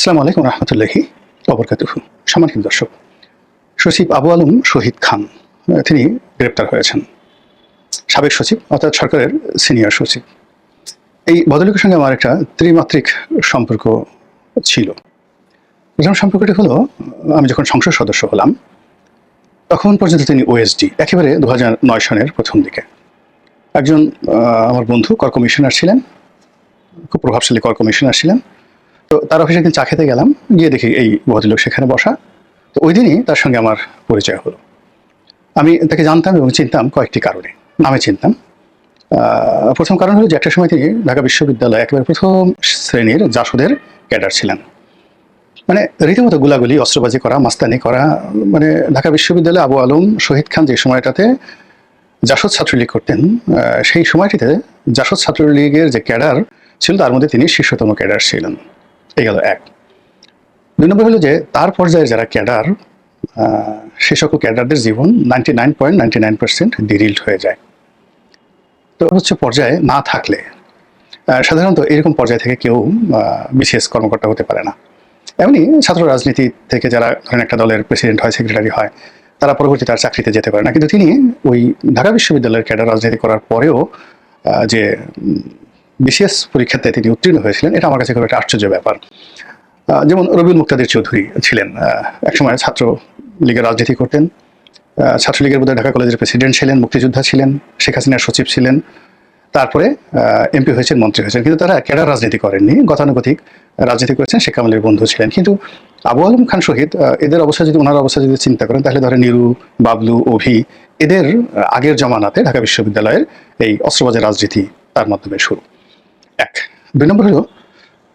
আসসালামু আলাইকুম রহমতুল্লাহি অবরকাতুহু সম্মানিত দর্শক, সচিব আবু আলম শহীদ খান, তিনি গ্রেপ্তার হয়েছেন। সাবেক সচিব অর্থাৎ সরকারের সিনিয়র সচিব। এই ভদ্রলোকের সঙ্গে আমার একটা ত্রিমাত্রিক সম্পর্ক ছিল। প্রথম সম্পর্কটি হলো, আমি যখন সংসদ সদস্য হলাম, তখন পর্যন্ত তিনি ওএসডি, একেবারে দু নয় সনের প্রথম দিকে। একজন আমার বন্ধু, কর কমিশনার ছিলেন, খুব প্রভাবশালী কর কমিশনার ছিলেন। তো তার অফিসে একদিন চা খেতে গেলাম, গিয়ে দেখি এই ভদ্রলোক সেখানে বসা। তো ওই দিনই তার সঙ্গে আমার পরিচয় হলো। আমি তাকে জানতাম এবং চিনতাম কয়েকটি কারণে। নামে চিনতাম। প্রথম কারণ হলো যে একটা সময় তিনি ঢাকা বিশ্ববিদ্যালয়ে একেবারে প্রথম শ্রেণির জাসদের ক্যাডার ছিলেন। মানে রীতিমতো গুলাগুলি, অস্ত্রবাজি করা, মাস্তানি করা মানে ঢাকা বিশ্ববিদ্যালয়ে আবু আলম, শহীদ খান যে সময়টাতে জাসদ ছাত্রলীগ করতেন সেই সময়টিতে জাসদ ছাত্রলীগের যে ক্যাডার ছিল, তার মধ্যে তিনি শীর্ষতম ক্যাডার ছিলেন। এই গেল এক। দুই নম্বর হলো যে, তার পর্যায়ে যারা ক্যাডার সে সকল ক্যাডারদের জীবন ninety nine point ninety nine percent derailed হয়ে যায়। তো হচ্ছে পর্যায়ে না থাকলে সাধারণত এরকম পর্যায় থেকে কেউ বিশেষ কর্মকর্তা হতে পারে না। এমনি ছাত্র রাজনীতি থেকে যারা ধরেন একটা দলের প্রেসিডেন্ট হয় সেক্রেটারি হয়, তারা পরবর্তী তার চাকরিতে যেতে পারে না। কিন্তু তিনি ওই ঢাকা বিশ্ববিদ্যালয়ের ক্যাডার রাজনীতি করার পরেও যে বিসিএস পরীক্ষাতে তিনি উত্তীর্ণ হয়েছিলেন। এটা আমার কাছে খুব একটা আশ্চর্য ব্যাপার। যেমন রবিউল মুক্তাদির চৌধুরী ছিলেন একসময় ছাত্র লীগের রাজনীতি করতেন। ছাত্রলীগের বোধহয় ঢাকা কলেজের প্রেসিডেন্ট ছিলেন, মুক্তিযোদ্ধা ছিলেন, শেখ হাসিনার সচিব ছিলেন। তারপরে এমপি হয়েছেন, মন্ত্রী হয়েছেন। কিন্তু তারা ক্যাডার রাজনীতি করেননি, গতানুগতিক রাজনীতি করেছেন, শেখ কামালের বন্ধু ছিলেন। কিন্তু আবু আলম খান শহীদ এদের অবস্থা যদি, ওনার অবস্থা যদি চিন্তা করেন, তাহলে ধরেন নিরু, বাবলু, অভি, এদের আগের জমানাতে ঢাকা বিশ্ববিদ্যালয়ের এই অস্ত্রবাজের রাজনীতি তার মাধ্যমে শুরু। এক। দুই নম্বর হলো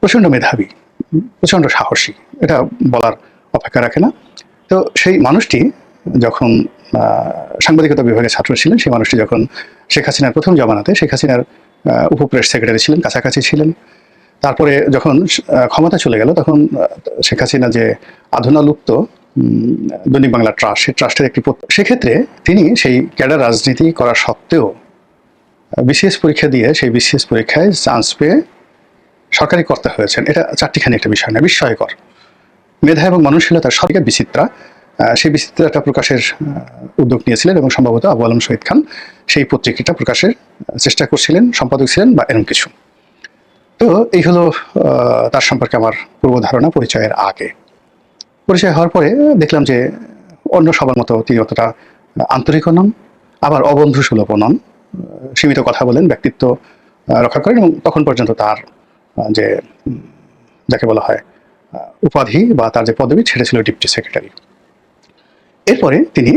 প্রচণ্ড মেধাবী, প্রচণ্ড সাহসী, এটা বলার অপেক্ষা রাখে না। তো সেই মানুষটি যখন সাংবাদিকতা বিভাগের ছাত্র ছিলেন, সেই মানুষটি যখন শেখ হাসিনার প্রথম জমানাতে, শেখ হাসিনার উপপ্রেস সেক্রেটারি ছিলেন, কাছাকাছি ছিলেন, তারপরে যখন ক্ষমতা চলে গেল, তখন শেখ হাসিনা যে আধুনালুপ্ত দৈনিক বাংলা ট্রাস্ট, সেই ট্রাস্টের একটি সেক্ষেত্রে তিনি সেই ক্যাডার রাজনীতি করা সত্ত্বেও বিসিএস পরীক্ষা দিয়ে সেই বিসিএস পরীক্ষায় চান্স পেয়ে সরকারি কর্তা হয়েছেন। এটা চারটিখানি একটা বিষয় না বিস্ময়কর। মেধা এবং মননশীলতার সবকে বিচিত্রা আহ, সেই বিচিত্রাটা প্রকাশের উদ্যোগ নিয়েছিলেন এবং সম্ভবত আবু আলম শহীদ খান সেই পত্রিকাটা প্রকাশের চেষ্টা করছিলেন সম্পাদক ছিলেন বা এরকম কিছু। তো এই হলো তার সম্পর্কে আমার পূর্ব ধারণা পরিচয়ের আগে। পরিচয় হওয়ার পরে দেখলাম যে অন্য সবার মতো তিনি অতটা আন্তরিকও নন আবার অবন্ধু সুলভ নন। সীমিত কথা বলেন, ব্যক্তিত্ব রক্ষা করেন এবং তখন পর্যন্ত তার যে যাকে বলা হয় উপাধি বা তার যে পদবি সেটা ছিল ডিপটি সেক্রেটারি। এরপরে তিনি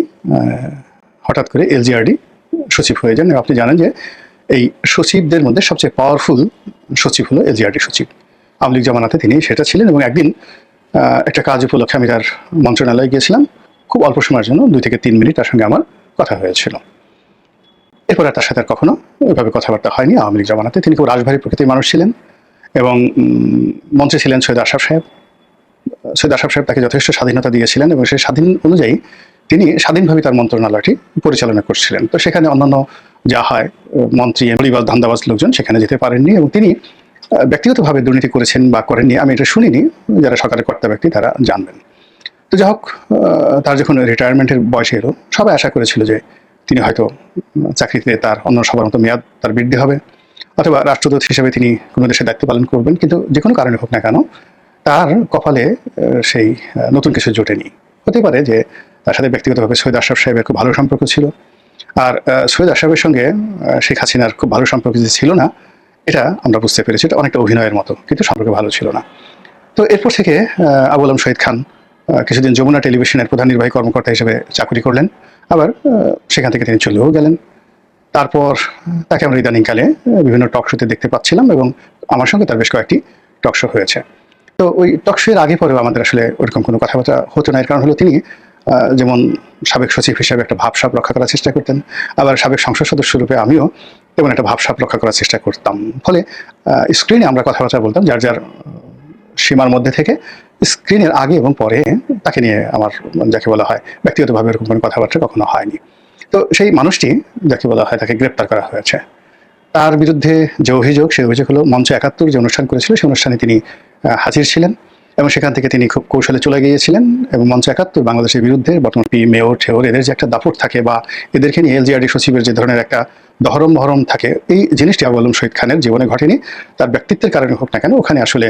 হঠাৎ করে এলজিআরডি সচিব হয়ে যান আপনি জানেন যে এই সচিবদের মধ্যে সবচেয়ে পাওয়ারফুল সচিব হলো এলজিআরডি সচিব। আওয়ামী লীগ জমানাতে তিনি সেটা ছিলেন এবং একদিন একটা কাজ উপলক্ষে আমি তার মন্ত্রণালয়ে গিয়েছিলাম। খুব অল্প সময়ের জন্য, দুই থেকে তিন মিনিট তার সঙ্গে আমার কথা হয়েছিল। এরপর তার সাথে আর কখনো ওইভাবে কথাবার্তা হয়নি। আওয়ামী লীগ জমানাতে তিনি খুব রাজভারী প্রকৃতির মানুষ ছিলেন এবং মন্ত্রী ছিলেন সৈয়দ আশরাফ সাহেব। সৈয়দ আশরাফ সাহেব তাকে যথেষ্ট স্বাধীনতা দিয়েছিলেন এবং সেই স্বাধীন অনুযায়ী তিনি স্বাধীনভাবে তার মন্ত্রণালয়টি পরিচালনা করছিলেন। তো সেখানে অন্যান্য যা হয়, মন্ত্রী এমডি বা ধান্দাবাজ লোকজন সেখানে যেতে পারেননি এবং তিনি ব্যক্তিগতভাবে দুর্নীতি করেছেন বা করেননি, আমি এটা শুনিনি, যারা সরকারের কর্তা ব্যক্তি তারা জানবেন। তো যাই হোক তার যখন রিটায়ারমেন্টের বয়স এলো, সবাই আশা করেছিল যে তিনি হয়তো চাকরিতে তার অন্য সবার মতো মেয়াদ তার বৃদ্ধি হবে অথবা রাষ্ট্রদূত হিসেবে তিনি কোনো দেশের দায়িত্ব পালন করবেন কিন্তু যে কোনো কারণে হোক না কেন তার কপালে সেই নতুন কিছু জোটেনি। হতে পারে যে তার সাথে ব্যক্তিগতভাবে সৈয়দ আশরাফ সাহেবের খুব ভালো সম্পর্ক ছিল আর সৈয়দ আশরাফের সঙ্গে শেখ হাসিনার খুব ভালো সম্পর্ক যে ছিল না এটা আমরা বুঝতে পেরেছি এটা অনেকটা অভিনয়ের মতো কিন্তু সম্পর্ক ভালো ছিল না। তো এরপর থেকে আহ, আবু আলম শহীদ খান কিছুদিন যমুনা টেলিভিশনের প্রধান নির্বাহী কর্মকর্তা হিসেবে চাকরি করলেন। আবার সেখান থেকে তিনি চলেও গেলেন। তারপর তাকে আমরা ইদানিংকালে বিভিন্ন টক শোতে দেখতে পাচ্ছিলাম এবং আমার সঙ্গে তার বেশ কয়েকটি টক শো হয়েছে। তো ওই টক শো এর আগে পরেও আমাদের আসলে ওরকম কোনো কথাবার্তা হতো না। এর কারণ হলো তিনি যেমন সাবেক সচিব হিসেবে একটা ভাবসাব রক্ষা করার চেষ্টা করতেন, আবার সাবেক সংসদ সদস্য রূপে আমিও তেমন একটা ভাবসাব রক্ষা করার চেষ্টা করতাম। ফলে স্ক্রিনে আমরা কথাবার্তা বলতাম, যার যার সীমার মধ্যে থেকে স্ক্রিনের আগে এবং পরে তাকে নিয়ে আমার, যাকে বলা হয়, ব্যক্তিগতভাবে এরকম কোনো কথাবার্তা কখনো হয়নি। তো সেই মানুষটি, যাকে বলা হয়, তাকে গ্রেপ্তার করা হয়েছে। তার বিরুদ্ধে যে অভিযোগ, সেই অভিযোগ হলো মঞ্চ একাত্তর যে অনুষ্ঠান করেছিল, সেই অনুষ্ঠানে তিনি হাজির ছিলেন এবং সেখান থেকে তিনি খুব কৌশলে চলে গিয়েছিলেন এবং মঞ্চ একাত্তর বাংলাদেশের বিরুদ্ধে বর্তমান পি, মেয়র ঠেওর এদের যে একটা দাপট থাকে বা এদেরকে নিয়ে এলজিআরডি সচিবের যে ধরনের একটা দহরম মহরম থাকে, এই জিনিসটি আবু আলম শহীদ খানের জীবনে ঘটেনি। তার ব্যক্তিত্বের কারণে হোক না কেন, ওখানে আসলে